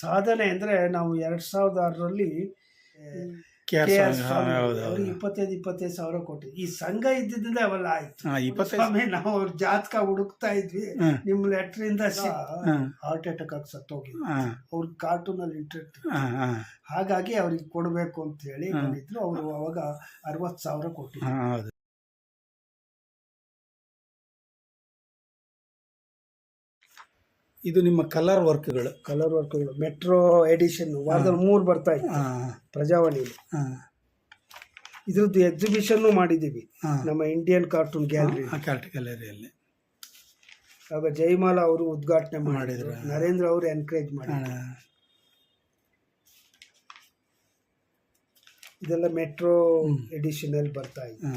ಸಾಧನೆ ಅಂದ್ರೆ ನಾವು ಎರಡು ಸಾವಿರದ ಆರರಲ್ಲಿ ಇಪ್ಪತ್ತೈದು ಇಪ್ಪತ್ತೈದು ಸಾವಿರ ಕೊಟ್ಟು ಈ ಸಂಘ ಇದ್ದಿದ್ದರಿಂದ ಅವೆಲ್ಲ ಆಯ್ತು. ಸ್ವಾಮಿ ನಾವು ಅವ್ರ ಜಾತಕ ಹುಡುಕ್ತಾ ಇದ್ವಿ. ನಿಮ್ ಲೆಟರ್ ಇಂದ ಹ್ಮ್. ಹಾರ್ಟ್ ಅಟ್ಯಾಕ್ ಆಗಿ ಸತ್ತೋಗಿದ್ರು. ಅವ್ರ ಕಾರ್ಟೂನ್ ಅಲ್ಲಿ ಇಂಟ್ರೆಸ್ಟ್ ಹಾಗಾಗಿ ಅವ್ರಿಗೆ ಕೊಡಬೇಕು ಅಂತ ಹೇಳಿ. ಬಂದಿದ್ರು. ಅವರು ಅವಾಗ ಅರವತ್ತು ಸಾವಿರ ಕೊಟ್ಟಿದ್ರು. ಇದು ನಿಮ್ಮ ಕಲರ್ ವರ್ಕ್ಗಳು ಕಲರ್ ವರ್ಕ್ಗಳು ಮೆಟ್ರೋ ಎಡಿಷನ್ ವಾರದಲ್ಲಿ ಮೂರು ಬರ್ತಾ ಇತ್ತು. ಪ್ರಜಾವಾಣಿ ಪ್ರಜಾವಾಣಿಲಿ. ಇದ್ರದ್ದು ಎಕ್ಸಿಬಿಷನ್ ಮಾಡಿದ್ದೀವಿ. ನಮ್ಮ ಇಂಡಿಯನ್ ಕಾರ್ಟೂನ್ ಗ್ಯಾಲರಿ ಕಾರ್ಟ್ ಗ್ಯಾಲರಿಯಲ್ಲಿ ಆಗ ಜಯಮಾಲ ಅವರು ಉದ್ಘಾಟನೆ ಮಾಡಿದ್ರು. ನರೇಂದ್ರ ಅವರು ಎನ್ಕರೇಜ್ ಮಾಡಿದ್ರು. ಇದೆಲ್ಲ ಮೆಟ್ರೋ ಎಡಿಷನಲ್ಲಿ ಬರ್ತಾ ಇದೆ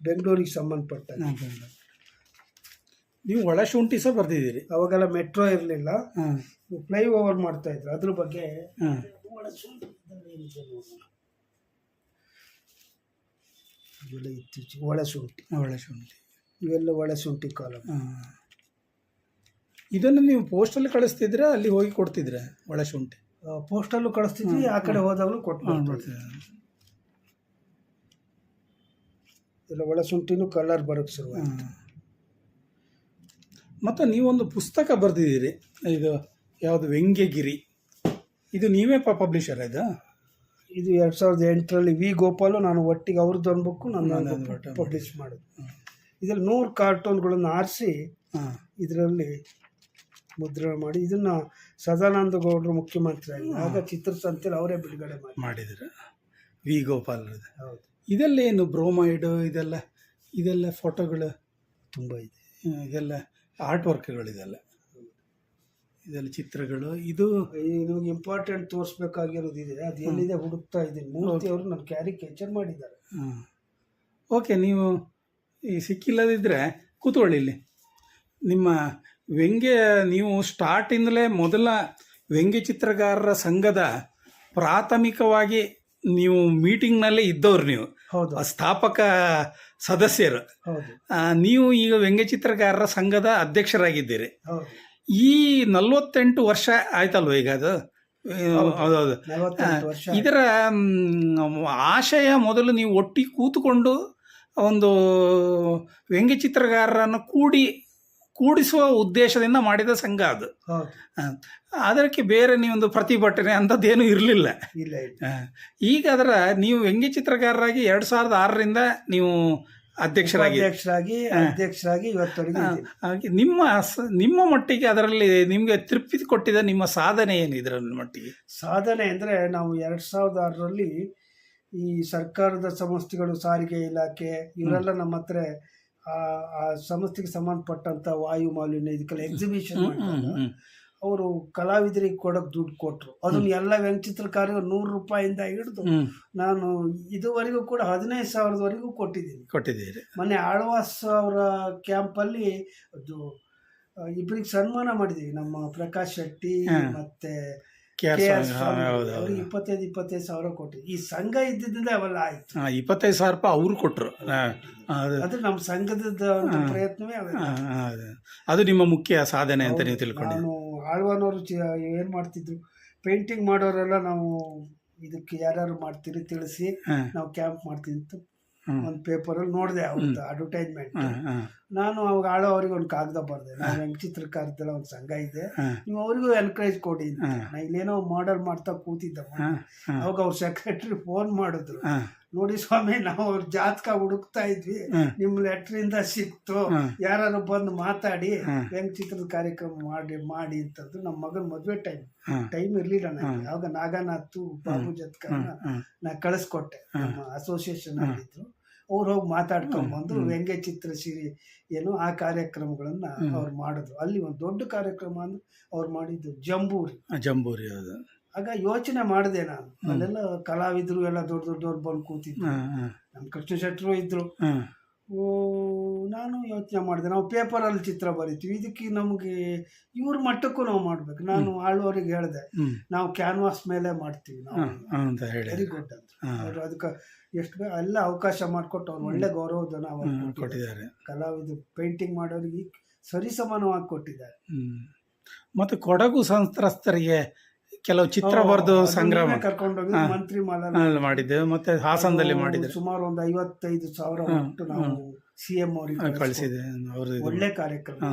ಬೆಂಗಳೂರಿಗೆ ಸಂಬಂಧಪಟ್ಟ ನೀವು ಒಳಶುಂಠಿ ಸಹ ಬರ್ತಿದ್ದೀರಿ ಅವಾಗೆಲ್ಲ ಮೆಟ್ರೋ ಇರಲಿಲ್ಲ. ಹಾಂ. ಫ್ಲೈ ಓವರ್ ಮಾಡ್ತಾ ಇದ್ರು. ಅದ್ರ ಬಗ್ಗೆ ಹಾಂ. ಏನಿದೆ ನೋಡೋಣ. ಇವೆಲ್ಲ ಒಳಶುಂಠಿ ಒಳಶುಂಠಿ ಇವೆಲ್ಲ ಒಳಶುಂಠಿ ಕಾಲಂ ಹಾಂ. ಇದನ್ನು ನೀವು ಪೋಸ್ಟಲ್ಲಿ ಕಳಿಸ್ತಿದ್ರೆ ಅಲ್ಲಿ ಹೋಗಿ ಕೊಡ್ತಿದ್ರೆ ಒಳಶುಂಠಿ ಪೋಸ್ಟಲ್ಲೂ ಕಳಿಸ್ತಿದ್ವಿ. ಆ ಕಡೆ ಹೋದಾಗಲೂ ಕೊಟ್ಟು ಇಲ್ಲ ಒಳ ಎಲ್ಲ ಒಳಶುಂಠಿನೂ ಕಲರ್ ಬರೋಕ್ಕೆ ಶುರು ಮತ್ತು ನೀವೊಂದು ಪುಸ್ತಕ ಬರೆದಿದ್ದೀರಿ. ಇದು ಯಾವುದು ವ್ಯಂಗ್ಯಗಿರಿ. ಇದು ನೀವೇ ಪ ಪಬ್ಲಿಷರ್ ಇದು? ಇದು ಎರಡು ಸಾವಿರದ ಎಂಟರಲ್ಲಿ ವಿ ಗೋಪಾಲು ನಾನು ಒಟ್ಟಿಗೆ ಅವ್ರದ್ದು ಅನ್ಬೇಕು ಬುಕ್ ನನ್ನದು ನಾನು ಒಟ್ಟು ಪಬ್ಲಿಷ್ ಮಾಡೋದು ಇದರಲ್ಲಿ ನೂರು ಕಾರ್ಟೂನ್ಗಳನ್ನು ಆರಿಸಿ ಹಾಂ. ಇದರಲ್ಲಿ ಮುದ್ರಣ ಮಾಡಿ ಇದನ್ನು ಸದಾನಂದ ಗೌಡರು ಮುಖ್ಯಮಂತ್ರಿ ಆಗಿ ಆಗ ಚಿತ್ರಸಂತೆಯಲ್ಲಿ ಅವರೇ ಬಿಡುಗಡೆ ಮಾಡಿದ್ರು. ವಿ ಗೋಪಾಲ್ ಹೌದು. ಇದೆಲ್ಲ ಏನು ಬ್ರೋಮೈಡು ಇದೆಲ್ಲ ಇದೆಲ್ಲ ಫೋಟೋಗಳು ತುಂಬ ಇದೆ. ಇದೆಲ್ಲ ಆರ್ಟ್ ವರ್ಕ್ಗಳಿದೆಲ್ಲ ಇದೆಲ್ಲ ಚಿತ್ರಗಳು ಇದು ನಿಮ್ಗೆ ಇಂಪಾರ್ಟೆಂಟ್ ತೋರಿಸ್ಬೇಕಾಗಿರೋದು ಇದೆ ಅದು ಎಲ್ಲಿದೆ ಹುಡುಕ್ತಾ ಇದೆ ಮೂರ್ತಿ ಅವರು ನನ್ನ ಕ್ಯಾಚರ್ ಮಾಡಿದ್ದಾರೆ. ಹಾಂ ಓಕೆ ನೀವು ಈ ಸಿಕ್ಕಿಲ್ಲದಿದ್ದರೆ ಕೂತ್ಕೊಳ್ಳಿ ಇಲ್ಲಿ. ನಿಮ್ಮ ವ್ಯಂಗ್ಯ ನೀವು ಸ್ಟಾರ್ಟಿಂದಲೇ ಮೊದಲ ವ್ಯಂಗ್ಯ ಚಿತ್ರಗಾರರ ಸಂಘದ ಪ್ರಾಥಮಿಕವಾಗಿ ನೀವು ಮೀಟಿಂಗ್ನಲ್ಲೇ ಇದ್ದವ್ರು ನೀವು. ಹೌದು. ಆ ಸ್ಥಾಪಕ ಸದಸ್ಯರು. ನೀವು ಈಗ ವ್ಯಂಗ್ಯ ಚಿತ್ರಗಾರರ ಸಂಘದ ಅಧ್ಯಕ್ಷರಾಗಿದ್ದೀರಿ. ಈ ನಲವತ್ತೆಂಟು ವರ್ಷ ಆಯ್ತಲ್ವ ಈಗ ಅದು? ಹೌದೌದು. ಇದರ ಆಶಯ ಮೊದಲು ನೀವು ಒಟ್ಟಿಗೆ ಕೂತುಕೊಂಡು ಒಂದು ವ್ಯಂಗ್ಯ ಚಿತ್ರಗಾರರನ್ನು ಕೂಡಿ ಕೂಡಿಸುವ ಉದ್ದೇಶದಿಂದ ಮಾಡಿದ ಸಂಘ ಅದು. ಅದಕ್ಕೆ ಬೇರೆ ನೀವೊಂದು ಪ್ರತಿಭಟನೆ ಅಂಥದ್ದೇನೂ ಇರಲಿಲ್ಲ. ಈಗ ಅದರ ನೀವು ವ್ಯಂಗ್ಯ ಚಿತ್ರಕಾರರಾಗಿ ಎರಡು ಸಾವಿರದ ಆರರಿಂದ ನೀವು ಅಧ್ಯಕ್ಷರಾಗಿ ಅಧ್ಯಕ್ಷರಾಗಿ ಅಧ್ಯಕ್ಷರಾಗಿ. ಹಾಗೆ ನಿಮ್ಮ ನಿಮ್ಮ ಮಟ್ಟಿಗೆ ಅದರಲ್ಲಿ ನಿಮಗೆ ತೃಪ್ತಿ ಕೊಟ್ಟಿದ ನಿಮ್ಮ ಸಾಧನೆ ಏನು ಇದರ ಮಟ್ಟಿಗೆ? ಸಾಧನೆ ಅಂದರೆ ನಾವು ಎರಡು ಸಾವಿರದ ಆರರಲ್ಲಿ ಈ ಸರ್ಕಾರದ ಸಂಸ್ಥೆಗಳು ಸಾರಿಗೆ ಇಲಾಖೆ ಇವರೆಲ್ಲ ನಮ್ಮ ಹತ್ರ ಆ ಸಂಸ್ಥೆಗೆ ಸಂಬಂಧಪಟ್ಟಂತ ವಾಯು ಮಾಲಿನ್ಯ ಇದಕ್ಕೆಲ್ಲ ಎಕ್ಸಿಬಿಷನ್ ಅವರು ಕಲಾವಿದರಿಗೆ ಕೊಡಕ್ ದುಡ್ಡು ಕೊಟ್ರು. ಅದನ್ನ ಎಲ್ಲ ವ್ಯಂಗ್ಯಚಿತ್ರಕಾರರು ನೂರು ರೂಪಾಯಿಂದ ಹಿಡಿದು ನಾನು ಇದುವರೆಗೂ ಕೂಡ ಹದಿನೈದು ಸಾವಿರದವರೆಗೂ ಕೊಟ್ಟಿದ್ದೀನಿ. ಕೊಟ್ಟಿದ್ದೀರಿ. ಮೊನ್ನೆ ಆಳ್ವಾಸ್ ಅವರ ಕ್ಯಾಂಪಲ್ಲಿ ಅದು ಇಬ್ಬರಿಗೆ ಸನ್ಮಾನ ಮಾಡಿದೀವಿ ನಮ್ಮ ಪ್ರಕಾಶ್ ಶೆಟ್ಟಿ ಮತ್ತೆ ಕೆ ಆರ್ ಇಪ್ಪತ್ತೈದು ಇಪ್ಪತ್ತೈದು ಸಾವಿರ ಕೊಟ್ಟಿವಿ ಈ ಸಂಘ ಇದ್ದಿದ್ದರಿಂದ ಅವೆಲ್ಲ ಆಯ್ತು. ಇಪ್ಪತ್ತೈದು ಸಾವಿರ ರೂಪಾಯಿ ಅವ್ರು ಕೊಟ್ಟರು ಅದು ನಮ್ಮ ಸಂಘದ ಪ್ರಯತ್ನವೇ ಅದು. ಅದು ನಿಮ್ಮ ಮುಖ್ಯ ಸಾಧನೆ ಅಂತ ನೀವು ತಿಳ್ಕೊಂಡು ನಾನು ಆಳ್ವಾನವರು ಏನ್ ಮಾಡ್ತಿದ್ರು? ಪೇಂಟಿಂಗ್ ಮಾಡೋರೆಲ್ಲ ನಾವು ಇದಕ್ಕೆ ಯಾರ್ಯಾರು ಮಾಡ್ತೀರಿ ತಿಳಿಸಿ ನಾವು ಕ್ಯಾಂಪ್ ಮಾಡ್ತೀವಿ ಅಂತ. ಒಂದು ಪೇಪರಲ್ಲಿ ನೋಡಿದೆ ಅವ್ರದ್ದು ಅಡ್ವರ್ಟೈಸ್ಮೆಂಟ್ ನಾನು ಅವಾಗ ಆಳೋ ಅವ್ರಿಗೆ ಒಂದು ಕಾಗದ ಬರ್ದೆ. ನಾನು ಹೆಂಗ್ ಚಿತ್ರಕಾರದೆಲ್ಲ ಒಂದು ಸಂಘ ಇದೆ. ನೀವು ಅವರಿಗೂ ಎನ್ಕರೇಜ್ ಕೊಡಿ. ನಾ ಇಲ್ಲೇನೋ ಮಾಡಲ್ ಮಾಡ್ತಾ ಕೂತಿದ್ದ ಅವಾಗ ಅವ್ರ ಸೆಕ್ರೆಟರಿ ಫೋನ್ ಮಾಡಿದ್ರು. ನೋಡಿ ಸ್ವಾಮಿ ನಾವು ಅವ್ರ ಜಾತಕ ಹುಡುಕ್ತಾ ಇದ್ವಿ. ನಿಮ್ ಲೆಟರ್ ಇಂದ ಸಿಕ್ತು. ಯಾರು ಬಂದು ಮಾತಾಡಿ ಚಿತ್ರದ ಕಾರ್ಯಕ್ರಮ ಮಾಡಿ ಮಾಡಿ ಅಂತಂದು ನಮ್ಮ ಮಗನ ಮದ್ವೆ ಟೈಮ್ ಟೈಮ್ ಇರ್ಲಿಲ್ಲ ನನಗೆ ಯಾವಾಗ ನಾಗನಾಥ್ ಬಾಬು ಜಾತಕ ನಾ ಕಳಿಸ್ಕೊಟ್ಟೆ. ನಮ್ಮ ಅಸೋಸಿಯೇಷನ್ ಆಗಿದ್ರು ಅವ್ರು ಹೋಗಿ ಮಾತಾಡ್ಕೊಂಡ್ಬಂದು ವ್ಯಂಗ್ಯ ಚಿತ್ರ ಸಿರಿ ಏನು ಆ ಕಾರ್ಯಕ್ರಮಗಳನ್ನ ಅವ್ರು ಮಾಡಿದ್ರು. ಅಲ್ಲಿ ಒಂದು ದೊಡ್ಡ ಕಾರ್ಯಕ್ರಮ ಅಂದ್ರೆ ಅವ್ರು ಮಾಡಿದ್ದು ಜಂಬೂರಿ. ಜಂಬೂರಿ ಹೌದು. ಆಗ ಯೋಚನೆ ಮಾಡಿದೆ ನಾನು. ಅಲ್ಲೆಲ್ಲ ಕಲಾವಿದರು ಎಲ್ಲ ದೊಡ್ಡ ದೊಡ್ಡವ್ರು ಬಂದು ಕೂತಿದ್ರು. ನಮ್ಮ ಕೃಷ್ಣ ಶೆಟ್ಟರು ಇದ್ರು. ಓ ನಾನು ಯೋಚನೆ ಮಾಡಿದೆ. ನಾವು ಪೇಪರಲ್ಲಿ ಚಿತ್ರ ಬರಿತೀವಿ. ಇದಕ್ಕೆ ನಮಗೆ ಇವ್ರ ಮಟ್ಟಕ್ಕೂ ನಾವು ಮಾಡ್ಬೇಕು. ನಾನು ಆಳ್ವರಿಗೆ ಹೇಳಿದೆ. ನಾವು ಕ್ಯಾನ್ವಾಸ್ ಮೇಲೆ ಮಾಡ್ತೀವಿ ನಾವು. ವೆರಿ ಗುಡ್ ಅಂತ. ಅವ್ರು ಅದಕ್ಕೆ ಎಷ್ಟು ಬೇ- ಎಲ್ಲ ಅವಕಾಶ ಮಾಡಿಕೊಟ್ಟು ಅವ್ರು ಒಳ್ಳೆ ಗೌರವಧನ ಕೊಟ್ಟಿದ್ದಾರೆ. ಕಲಾವಿದರು ಪೇಂಟಿಂಗ್ ಮಾಡೋರಿಗೆ ಸರಿಸಮಾನವಾಗಿ ಕೊಟ್ಟಿದ್ದಾರೆ. ಮತ್ತು ಕೊಡಗು ಸಂತ್ರಸ್ತರಿಗೆ ಕೆಲವು ಚಿತ್ರ ಬರೆದು ಸಂಗ್ರಹ ಕರ್ಕೊಂಡು ಕರ್ಕೊಂಡೋಗಿ. ಮಂತ್ರಿ ಮಾಡಿದ್ದೇವೆ ಮತ್ತೆ ಹಾಸನದಲ್ಲಿ ಮಾಡಿದ್ದೆ ಸುಮಾರು ಒಂದು ಐವತ್ತೈದು ಸಾವಿರ ಒಟ್ಟು ನಾವು ಸಿ ಎಂ ಅವರಿಗೆ ಕಳಿಸಿದೆ. ಅವ್ರದ್ದು ಒಳ್ಳೆ ಕಾರ್ಯಕ್ರಮ.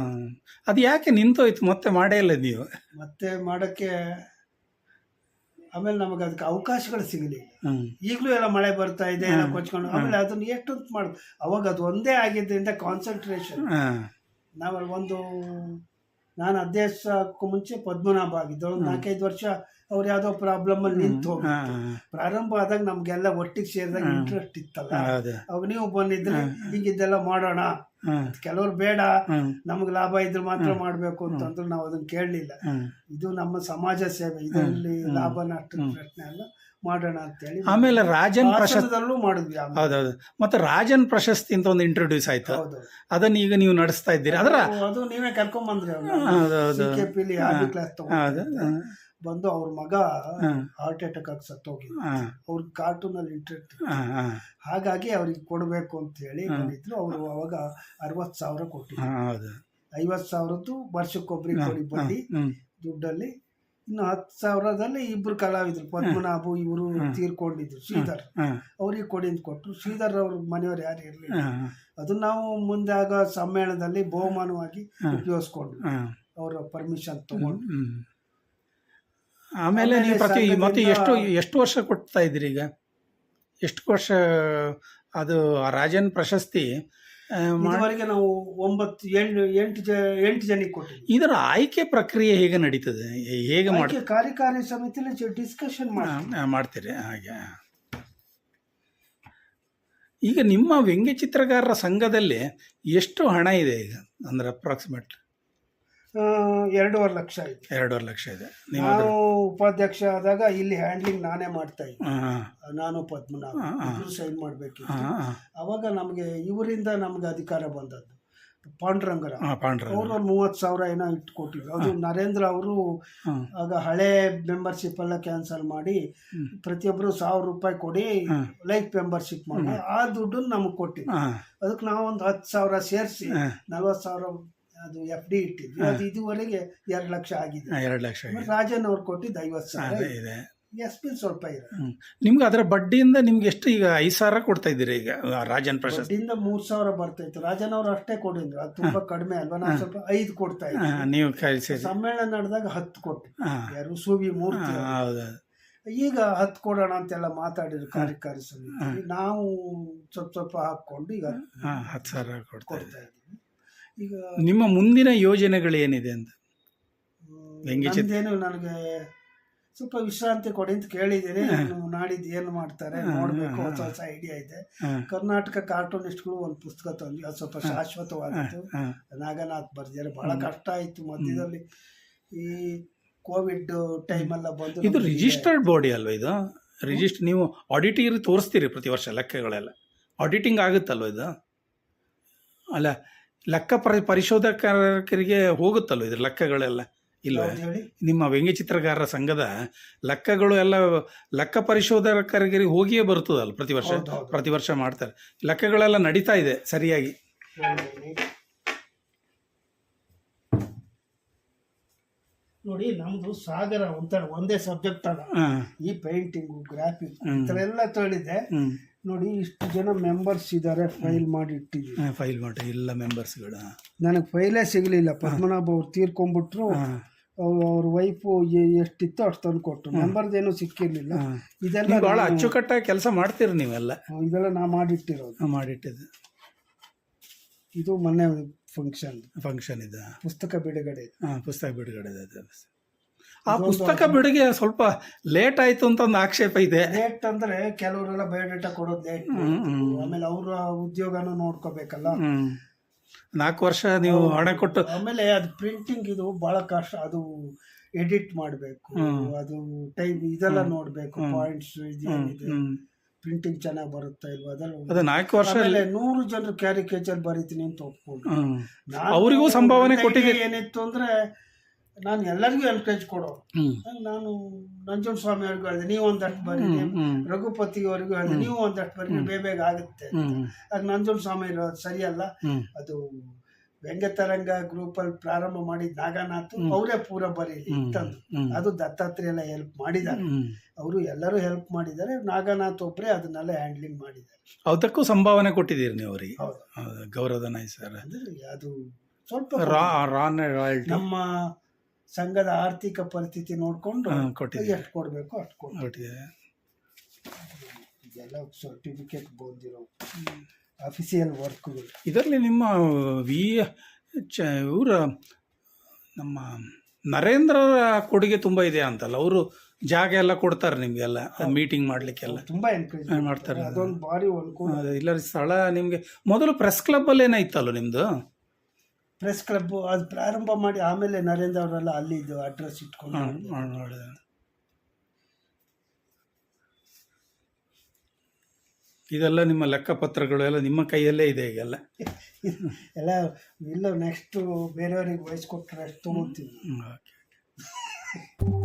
ಅದು ಯಾಕೆ ನಿಂತೋಯ್ತು? ಮತ್ತೆ ಮಾಡೇ ಇಲ್ಲ ನೀವು? ಮತ್ತೆ ಮಾಡಕ್ಕೆ ಆಮೇಲೆ ನಮಗೆ ಅದಕ್ಕೆ ಅವಕಾಶಗಳು ಸಿಗಲಿಲ್ಲ. ಹ್ಮ್ ಈಗಲೂ ಎಲ್ಲ ಮಳೆ ಬರ್ತಾ ಇದೆ ಎಲ್ಲ. ಕೊಚ್ಕೊಂಡು. ಆಮೇಲೆ ಅದನ್ನ ಎಷ್ಟು ಮಾಡುದು? ಅವಾಗ ಅದು ಒಂದೇ ಆಗಿದ್ದರಿಂದ ಕಾನ್ಸಂಟ್ರೇಷನ್ ನಾವಲ್ಲಿ ನಾವು ಒಂದು ನಾನು ಅಧ್ಯಕ್ಷಕ್ಕೂ ಮುಂಚೆ ಪದ್ಮನಾಭ ಆಗಿದ್ದೆ. ಒಂದು ನಾಲ್ಕೈದು ವರ್ಷ ಅವ್ರು ಯಾವ್ದೋ ಪ್ರಾಬ್ಲಮ್ ಅಲ್ಲಿ ನಿಂತು ಪ್ರಾರಂಭ ಆದಾಗ ನಮ್ಗೆಲ್ಲ ಒಟ್ಟಿಗೆ ಸೇರಿದಾಗ. ಇಂಟ್ರೆಸ್ಟ್ ಇತ್ತಲ್ಲ. ಅವಾಗ ನೀವು ಬಂದಿದ್ರೆ ಹಿಂಗಿದ್ದೆಲ್ಲ ಮಾಡೋಣ. ಕೆಲವ್ರು ಬೇಡ. ನಮಗೆ ಲಾಭ ಇದ್ರೆ ಮಾತ್ರ ಮಾಡ್ಬೇಕು ಅಂತಂದ್ರೆ ನಾವು ಅದನ್ನ ಕೇಳಲಿಲ್ಲ. ಇದು ನಮ್ಮ ಸಮಾಜ ಸೇವೆ. ಇದರಲ್ಲಿ ಲಾಭನ ಲಾಭ ನಷ್ಟ ಪ್ರಶ್ನೆ ಎಲ್ಲ ಮಾಡೋಣ ಅಂತೇಳಿ ಆಮೇಲೆ ರಾಜನ್ ಪ್ರಶಸ್ತಿದಲ್ಲೂ ಮಾಡಿದ್ವಿ. ಹೌದೌದು. ಮತ್ತೆ ರಾಜನ್ ಪ್ರಶಸ್ತಿ ಅಂತ ಒಂದು ಇಂಟ್ರೊಡ್ಯೂಸ್ ಆಯ್ತು. ಹೌದು. ಅದನ್ನ ಈಗ ನೀವು ನಡೆಸ್ತಾ ಇದ್ದೀರಿ. ಅದರ ಅದು- ನೀವೇ ಕರ್ಕೊಂಡ್ ಬಂದ್ರಿ ಹೌದೌದು ಸಿ ಕೆ ಪಿಲಿ ಆರ್ಮಿ ಕ್ಲಾಸ್ ಹೌದು ತಗೊಂಡು ಬಂದು ಅವ್ರ ಮಗ ಹಾರ್ಟ್ ಅಟ್ಯಾಕ್ ಆಗಿ ಸತ್ತೋಗಿದ್ರು ಹಾ, ಅವ್ರ ಕಾರ್ಟೂನ್ ಅಲ್ಲಿ ಇಂಟ್ರೆಸ್ಟ್ ಹಾಗಾಗಿ ಅವ್ರಿಗೆ ಕೊಡಬೇಕು ಅಂತ ಹೇಳಿ. ಬಂದಿದ್ರು. ಅವರು ಅವಾಗ ಅರವತ್ತು ಸಾವಿರ ಕೊಟ್ಟಿದ್ರು. ಐವತ್ತು ಸಾವಿರದ್ದು ವರ್ಷಕ್ಕೊಬ್ಬರಿಗೆ ಕೊಡಿ ಬಡ್ಡಿ ದುಡ್ಡಲ್ಲಿ ಇನ್ನು ಹತ್ತು ಸಾವಿರದಲ್ಲಿ ಇಬ್ರು ಕಲಾವಿದ್ರು ಪದ್ಮನಾಭು ಇವರು ತೀರ್ಕೊಂಡಿದ್ರು ಶ್ರೀಧರ್. ಅವ್ರಿಗೆ ಕೊಡಿ ಅಂತ ಕೊಟ್ಟರು. ಶ್ರೀಧರ್ ಅವ್ರ ಮನೆಯವ್ರು ಯಾರು ಇರಲಿಲ್ಲ. ಹಾ, ಅದು ನಾವು ಮುಂದೆ ಆಗ ಸಮ್ಮೇಳನದಲ್ಲಿ ಬಹುಮಾನವಾಗಿ ಉಪಯೋಗಿಸ್ಕೊಂಡು ಅವರ ಪರ್ಮಿಷನ್ ತಗೊಂಡು. ಆಮೇಲೆ ನೀವು ಪ್ರತಿ ಮತ್ತೆ ಎಷ್ಟು ಎಷ್ಟು ವರ್ಷ ಕೊಡ್ತಾ ಇದ್ದೀರಿ ಈಗ? ಎಷ್ಟು ವರ್ಷ ಅದು ರಾಜನ್ ಪ್ರಶಸ್ತಿ ಇದುವರೆಗೆ ನಾವು ಒಂಬತ್ತು ಎಂಟು ಎಂಟು ಜ ಎಂಟು ಜನಕ್ಕೆ ಇದರ ಆಯ್ಕೆ ಪ್ರಕ್ರಿಯೆ ಹೇಗೆ ನಡೀತದೆ? ಹೇಗೆ ಮಾಡಿ ಆಯ್ಕೆ ಕಾರ್ಯಕಾರಿ ಸಮಿತಿಯಲ್ಲಿ ಡಿಸ್ಕಷನ್ ಮಾಡಿ ಮಾಡ್ತೀರಿ ಹಾಗೆ ಈಗ ನಿಮ್ಮ ವ್ಯಂಗ್ಯ ಚಿತ್ರಗಾರರ ಸಂಘದಲ್ಲಿ ಎಷ್ಟು ಹಣ ಇದೆ ಈಗ? ಅಂದ್ರೆ ಅಪ್ರಾಕ್ಸಿಮೇಟ್ ಎರಡೂವರೆ ಲಕ್ಷ ಇದೆ. ಎರಡೂವರೆ ಲಕ್ಷ ಇದೆ. ನೀವು ನಾನು ಉಪಾಧ್ಯಕ್ಷ ಆದಾಗ ಇಲ್ಲಿ ಹ್ಯಾಂಡ್ಲಿಂಗ್ ನಾನೇ ಮಾಡ್ತಾ ಇದ್ದೆ. ನಾನು ಪದ್ಮನಾಭ. ಇಬ್ರು ಸೈನ್ ಮಾಡಬೇಕಿತ್ತು. ಹಾಂ ಅವಾಗ ನಮಗೆ ಇವರಿಂದ ನಮ್ಗೆ ಅಧಿಕಾರ ಬಂದದ್ದು. ಪಾಂಡುರಂಗರ. ಅವರು ಮೂವತ್ತು ಸಾವಿರ ಏನೋ ಇಟ್ಟು ಕೊಟ್ಟಿದ್ರು ಅದು ನರೇಂದ್ರ ಅವರು ಆಗ ಹಳೆ ಮೆಂಬರ್ಶಿಪ್ ಎಲ್ಲ ಕ್ಯಾನ್ಸಲ್ ಮಾಡಿ. ಪ್ರತಿಯೊಬ್ಬರು ಸಾವಿರ ರೂಪಾಯಿ ಕೊಡಿ. ಲೈಫ್ ಮೆಂಬರ್ಶಿಪ್ ಮಾಡಿ ಆ ದುಡ್ಡನ್ನು ನಮಗೆ ಕೊಟ್ಟಿದ್ರು. ಅದಕ್ಕೆ ನಾವೊಂದು ಹತ್ತು ಸಾವಿರ ಸೇರಿಸಿ ನಲ್ವತ್ತು ಸಾವಿರ ಅದು ಎಫ್ ಡಿ ಇಟ್ಟಿದ್ವಿ. ಅದು ಇದುವರೆಗೆ ಎರಡು ಲಕ್ಷ ಆಗಿದೆ. ಎರಡು ಲಕ್ಷ ರಾಜನ್ ಅವ್ರು ಕೊಟ್ಟಿದ್ದು ಐವತ್ತು ಸಾವಿರ. ಇದೆ. ಎಸ್ ಪಿ ಸ್ವಲ್ಪ ಇದೆ. ನಿಮ್ಗೆ ಅದರ ಬಡ್ಡಿಯಿಂದ ನಿಮ್ಗೆ ಎಷ್ಟು ಈಗ ಐದು ಸಾವಿರ ಕೊಡ್ತಾ ಇದ್ದೀರಿ ಈಗ ರಾಜನ್ ಪ್ರಶಸ್ತಿ? ಬಡ್ಡಿಯಿಂದ ಮೂರ್ ಸಾವಿರ ಬರ್ತೈತೆ ರಾಜನ್ ಅವ್ರು ಅಷ್ಟೇ ಕೊಡಿದ್ರು ಅದು ತುಂಬಾ ಕಡಿಮೆ ಅಲ್ವಾ? ನಾನು ಸ್ವಲ್ಪ ಐದು ಕೊಡ್ತಾ ಇದ್ದೆ ನೀವು ಸಮ್ಮೇಳನ ನಡೆದಾಗ ಹತ್ತು ಕೊಟ್ಟು ಯಾರು? ಸುವಿ ಮೂರ್ತಿ ಹೌದು. ಈಗ ಹತ್ತು ಕೊಡೋಣ ಅಂತೆಲ್ಲ ಮಾತಾಡಿದ್ರು ಕಾರ್ಯಕಾರಿ ಸಮಿತಿ ನಾವು ಸ್ವಲ್ಪ ಸ್ವಲ್ಪ ಹಾಕೊಂಡು ಈಗ ಹತ್ತು ಸಾವಿರ ಕೊಡ್ತಾ ಇದ್ದೀವಿ. ಈಗ ನಿಮ್ಮ ಮುಂದಿನ ಯೋಜನೆಗಳು ಏನಿದೆ ಅಂತ? ವ್ಯಂಗ್ಯ ಚಿತ್ರ- ನಂದೇನು ನನಗೆ ಸ್ವಲ್ಪ ವಿಶ್ರಾಂತಿ ಕೊಡಿ ಅಂತ ಕೇಳಿದ್ದೀನಿ. ನಾಡಿದ್ದು ಏನು ಮಾಡ್ತಾರೆ ನೋಡ್ಬೇಕು ಹೊಸ ಹೊಸ ಐಡಿಯಾ ಇದೆ. ಕರ್ನಾಟಕ ಕಾರ್ಟೂನಿಸ್ಟ್ಗಳು ಒಂದು ಪುಸ್ತಕ ತಂದ್ವಿ. ಅದು ಸ್ವಲ್ಪ ಶಾಶ್ವತವಾಗಿತ್ತು. ನಾಗನಾಥ್ ಬರ್ದಿದ್ದಾರೆ. ಬಹಳ ಕಷ್ಟ ಆಯ್ತು ಮಧ್ಯದಲ್ಲಿ. ಈ ಕೋವಿಡ್ ಟೈಮ್ ಎಲ್ಲ ಬಂದು ಇದು ರಿಜಿಸ್ಟರ್ಡ್ ಬಾಡಿ ಅಲ್ವಾ ಇದು? ರಿಜಿಸ್ಟರ್ ನೀವು ಆಡಿಟಿಗೆ ತೋರಿಸ್ತೀರಿ ಪ್ರತಿ ವರ್ಷ ಲೆಕ್ಕಗಳೆಲ್ಲ. ಆಡಿಟಿಂಗ್ ಆಗುತ್ತಲ್ವ ಇದು? ಅಲ್ಲ ಲೆಕ್ಕ ಪರಿ ಪರಿಶೋಧಕರಿಗೆ ಹೋಗುತ್ತಲ್ಲ ಇದ್ರ ಲೆಕ್ಕಗಳೆಲ್ಲ? ಇಲ್ಲ ನಿಮ್ಮ ವ್ಯಂಗ್ಯ ಚಿತ್ರಕಾರರ ಸಂಘದ ಲೆಕ್ಕಗಳು ಎಲ್ಲ ಲೆಕ್ಕ ಪರಿಶೋಧಕರಿಗೆ ಹೋಗಿಯೇ ಬರ್ತದಲ್ಲ ಪ್ರತಿ ವರ್ಷ. ಪ್ರತಿ ವರ್ಷ ಮಾಡ್ತಾರೆ. ಲೆಕ್ಕಗಳೆಲ್ಲ ನಡೀತಾ ಇದೆ ಸರಿಯಾಗಿ. ನೋಡಿ ನಮ್ದು ಸಾಗರ ಒಂಥರ ಒಂದೇ ಸಬ್ಜೆಕ್ಟ್ ಅಲ್ಲ ಈ ಪೇಂಟಿಂಗು ಗ್ರಾಫಿಕ್ ಎಲ್ಲ ತೊಳಿದೆ ನೋಡಿ ಇಷ್ಟು ಜನ ಮೆಂಬರ್ಸ್ ಇದ್ದಾರೆ ಫೈಲ್ ಮಾಡಿ ಇಟ್ಟಿದ್ದೀನಿ ಫೈಲ್ ಮಾಡಿ ಎಲ್ಲ ಮೆಂಬರ್ಸ್ಗಳು ನನಗೆ ಫೈಲೇ ಸಿಗಲಿಲ್ಲ. ಪದ್ಮನಾಭ ಅವ್ರು ತೀರ್ಕೊಂಡ್ಬಿಟ್ರು. ಅವ್ರು ವೈಫು ಎಷ್ಟಿತ್ತು ಅಷ್ಟು ತಂದು ಕೊಟ್ಟರು ನಂಬರ್ದೇನು ಸಿಕ್ಕಿರ್ಲಿಲ್ಲ. ಇದೆಲ್ಲ ಭಾಳ ಅಚ್ಚುಕಟ್ಟಾಗಿ ಕೆಲಸ ಮಾಡ್ತೀರಿ ನೀವೆಲ್ಲ. ಇದೆಲ್ಲ ನಾ ಮಾಡಿಟ್ಟಿರೋದು. ಮಾಡಿಟ್ಟಿದ್ದೆ. ಇದು ಮೊನ್ನೆ ಫಂಕ್ಷನ್ ಫಂಕ್ಷನ್ ಇದೆ. ಪುಸ್ತಕ ಬಿಡುಗಡೆ. ಹಾಂ ಪುಸ್ತಕ ಬಿಡುಗಡೆ ಇದೆ ಆ ಪುಸ್ತಕ ಬಿಡುಗೆ ಸ್ವಲ್ಪ ಲೇಟ್ ಆಯ್ತು ಅಂತ ಒಂದು ಆಕ್ಷೇಪ ಇದೆ. ಲೇಟ್ ಅಂದ್ರೆ ಕೆಲವರೆಲ್ಲ ಬಯೋಡೇಟಾ ಕೊಡೋದು ಲೇಟ್. ಆಮೇಲೆ ಅವ್ರ ಉದ್ಯೋಗನೂ ನೋಡ್ಕೋಬೇಕಲ್ಲ. ನಾಲ್ಕು ವರ್ಷ ನೀವು ಹಣ ಕೊಟ್ಟು ಆಮೇಲೆ ಅದು ಪ್ರಿಂಟಿಂಗ್ ಇದು ಬಹಳ ಕಷ್ಟ. ಅದು ಎಡಿಟ್ ಮಾಡಬೇಕು. ಅದು ಟೈಮ್ ಇದೆಲ್ಲ ನೋಡ್ಬೇಕು. ಪಾಯಿಂಟ್ಸ್ ಇದೇನಿದೆ. ಪ್ರಿಂಟಿಂಗ್ ಚೆನ್ನಾಗಿ ಬರುತ್ತಾ ಇಲ್ವಾ? ಅದೆಲ್ಲ ಅದು ನಾಲ್ಕು ವರ್ಷ ನೂರು ಜನರು ಕ್ಯಾರಿಕೇಚರ್ ಬರೀತೀನಿ ಅಂತ ಒಪ್ಕೊಂಡು ಅವರಿಗೂ ಸಂಭಾವನೆ ಕೊಟ್ಟಿದ್ದೀನಿ ಏನಿತ್ತು ಅಂದ್ರೆ ನಾನು ಎಲ್ಲರಿಗೂ ಎನ್ಕರೇಜ್ ಕೊಡೋ. ನಾನು ನಂಜುಂಡ ಸ್ವಾಮಿ ಅವ್ರಿಗೂ ಹೇಳಿದೆ ನೀವು ಒಂದಷ್ಟು ಬರೀ ಹ್ಮ್. ರಘುಪತಿ ಅವ್ರಿಗೂ ಹೇಳಿದೆ ನೀವು ಒಂದಷ್ಟು ಬರೀ ಬೇ ಬೇಗ ಆಗುತ್ತೆ ಅದು ಆಗ ನಂಜುಂಡ ಸ್ವಾಮಿ ಇರೋದು ಸರಿಯಲ್ಲ. ಅದು ವ್ಯಂಗ್ಯತರಂಗ ಗ್ರೂಪ್ ಅಲ್ಲಿ ಪ್ರಾರಂಭ ಮಾಡಿದ ನಾಗನಾಥ್ ಅವರೇ ಪೂರ ಬರೀಲಿ ಹ್ಮ್, ತಂದು. ಅದು ದತ್ತಾತ್ರೇಯ ಎಲ್ಲ ಹೆಲ್ಪ್ ಮಾಡಿದ್ದಾರೆ. ಅವರು ಎಲ್ಲರೂ ಹೆಲ್ಪ್ ಮಾಡಿದ್ದಾರೆ. ನಾಗನಾಥ್ ಒಬ್ಬರೇ ಅದನ್ನೆಲ್ಲ ಹ್ಯಾಂಡ್ಲಿಂಗ್ ಮಾಡಿದ್ದಾರೆ. ಅದಕ್ಕೂ ಸಂಭಾವನೆ ಕೊಟ್ಟಿದ್ದೀರಿ ನೀವು ಅವರಿಗೆ. ಗೌರವಧನ ಸರ್. ಅಂದ್ರೆ ಅದು ಸ್ವಲ್ಪ ನಮ್ಮ ಸಂಘದ ಆರ್ಥಿಕ ಪರಿಸ್ಥಿತಿ ನೋಡಿಕೊಂಡು ಎಷ್ಟು ಕೊಡಬೇಕು ಅಷ್ಟು ಕೊಟ್ಟಿದ್ದೀರಿ. ಇದೆಲ್ಲ ಸರ್ಟಿಫಿಕೇಟ್ ಬಂದಿರೋ ಅಫಿಸಿಯಲ್ ವರ್ಕ್ಗಳು ಇದರಲ್ಲಿ ನಿಮ್ಮ ವಿ ಚ ಇವರ ನಮ್ಮ ನರೇಂದ್ರರ ಕೊಡುಗೆ ತುಂಬ ಇದೆ ಅಂತಲ್ಲ ಅವರು ಜಾಗ ಎಲ್ಲ ಕೊಡ್ತಾರೆ ನಿಮಗೆಲ್ಲ ಮೀಟಿಂಗ್ ಮಾಡಲಿಕ್ಕೆಲ್ಲ. ತುಂಬ ಎನ್ಕರೇಜ್ ಮಾಡ್ತಾರೆ. ಅದೊಂದು ಭಾರಿ ಇಲ್ಲ ಸ್ಥಳ ನಿಮಗೆ ಮೊದಲು ಪ್ರೆಸ್ ಕ್ಲಬ್ ಅಲ್ಲಿ ಏನಾಯ್ತಲ್ಲ ನಿಮ್ಮದು ಪ್ರೆಸ್ ಕ್ಲಬ್ಬು ಅದು ಪ್ರಾರಂಭ ಮಾಡಿ ಆಮೇಲೆ ನರೇಂದ್ರ ಅವರೆಲ್ಲ ಅಲ್ಲಿದ್ದು ಅಡ್ರೆಸ್ ಇಟ್ಕೊಂಡು ಇದೆಲ್ಲ ನಿಮ್ಮ ಲೆಕ್ಕಪತ್ರಗಳು ಎಲ್ಲ ನಿಮ್ಮ ಕೈಯಲ್ಲೇ ಇದೆ ಈಗೆಲ್ಲ. ಎಲ್ಲ ಇಲ್ಲ ನೆಕ್ಸ್ಟು ಬೇರೆಯವ್ರಿಗೆ ವಹಿಸ್ಕೊಟ್ರೆ ಅಷ್ಟು ತಗೊಂತೀವಿ